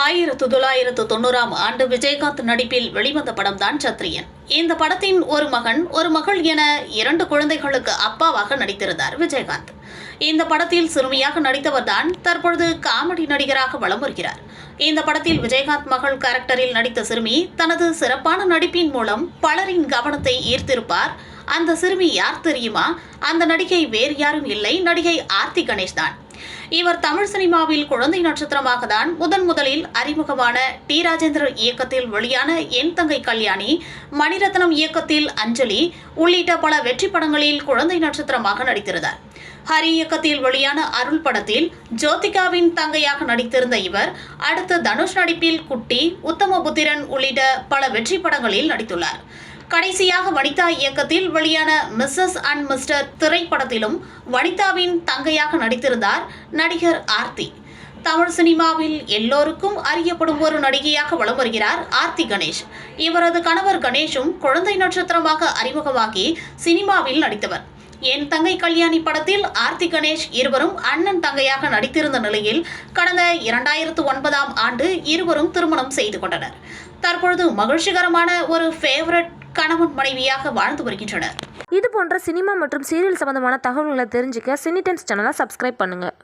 ஆயிரத்து தொள்ளாயிரத்து தொண்ணூறாம் ஆண்டு விஜயகாந்த் நடிப்பில் வெளிவந்த படம் தான் சத்ரியன். இந்த படத்தின் ஒரு மகன் ஒரு மகள் என இரண்டு குழந்தைகளுக்கு அப்பாவாக நடித்திருந்தார் விஜயகாந்த். இந்த படத்தில் சிறுமியாக நடித்தவர்தான் தற்பொழுது காமெடி நடிகராக வலம் வருகிறார் இந்த படத்தில் விஜயகாந்த் மகள் கேரக்டரில் நடித்த சிறுமி தனது சிறப்பான நடிப்பின் மூலம் பலரின் கவனத்தை ஈர்த்திருப்பார். அந்த சிறுமி யார் தெரியுமா? அந்த நடிகை வேறு யாரும் இல்லை. நடிகை ஆர்த்தி கணேஷ் தான் இவர் தமிழ் சினிமாவில் குழந்தை நட்சத்திரமாக தான் முதன் முதலில் அறிமுகமான டி. ராஜேந்திரன் இயக்கத்தில் வெளியான என் தங்கை கல்யாணி மணிரத்னம் இயக்கத்தில் அஞ்சலி உள்ளிட்ட பல வெற்றி படங்களில் குழந்தை நட்சத்திரமாக நடித்திருந்தார். ஹரி இயக்கத்தில் வெளியான அருள் படத்தில் ஜோதிகாவின் தங்கையாக நடித்திருந்த இவர் அடுத்து தனுஷ் நடிப்பில் குட்டி உத்தமபுத்திரன் உள்ளிட்ட பல வெற்றி படங்களில் நடித்துள்ளார். கடைசியாக வனிதா இயக்கத்தில் வெளியான மிஸ்ஸஸ் அண்ட் மிஸ்டர் திரைப்படத்திலும் வனிதாவின் தங்கையாக நடித்திருந்தார் நடிகர் ஆர்த்தி. தமிழ் சினிமாவில் எல்லோருக்கும் அறியப்படும் ஒரு நடிகையாக வலம் வருகிறார் ஆர்த்தி கணேஷ். இவரது கணவர் கணேஷும் குழந்தை நட்சத்திரமாக அறிமுகமாகி சினிமாவில் நடித்தவர். என் தங்கை கல்யாணி படத்தில் ஆர்த்தி கணேஷ் இருவரும் அண்ணன் தங்கையாக நடித்திருந்த நிலையில் கடந்த இரண்டாயிரத்து ஒன்பதாம் ஆண்டு இருவரும் திருமணம் செய்து கொண்டனர். தற்பொழுது மகிழ்ச்சிகரமான ஒரு ஃபேவரட் கணவன் மனைவியாக வாழ்ந்து வருகின்றனர். இது போன்ற சினிமா மற்றும் சீரியல் சம்பந்தமான தகவல்களை தெரிஞ்சுக்க சினி டைம்ஸ் சேனலை சப்ஸ்கிரைப் பண்ணுங்கள்